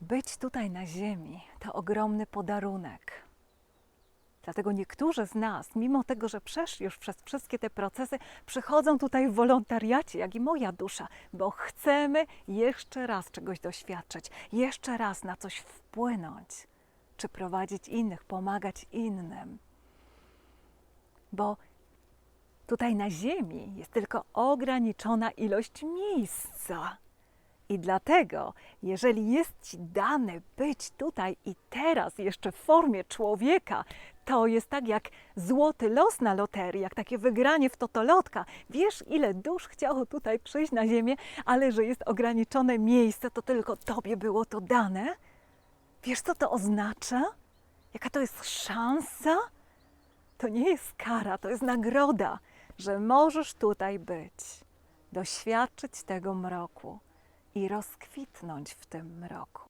Być tutaj na Ziemi to ogromny podarunek. Dlatego niektórzy z nas, mimo tego, że przeszli już przez wszystkie te procesy, przychodzą tutaj w wolontariacie, jak i moja dusza, bo chcemy jeszcze raz czegoś doświadczyć, jeszcze raz na coś wpłynąć, czy prowadzić innych, pomagać innym. Bo tutaj na Ziemi jest tylko ograniczona ilość miejsca. I dlatego, jeżeli jest Ci dane być tutaj i teraz jeszcze w formie człowieka, to jest tak jak złoty los na loterii, jak takie wygranie w totolotka. Wiesz, ile dusz chciało tutaj przyjść na ziemię, ale że jest ograniczone miejsce, to tylko Tobie było to dane? Wiesz, co to oznacza? Jaka to jest szansa? To nie jest kara, to jest nagroda, że możesz tutaj być, doświadczyć tego mroku i rozkwitnąć w tym mroku.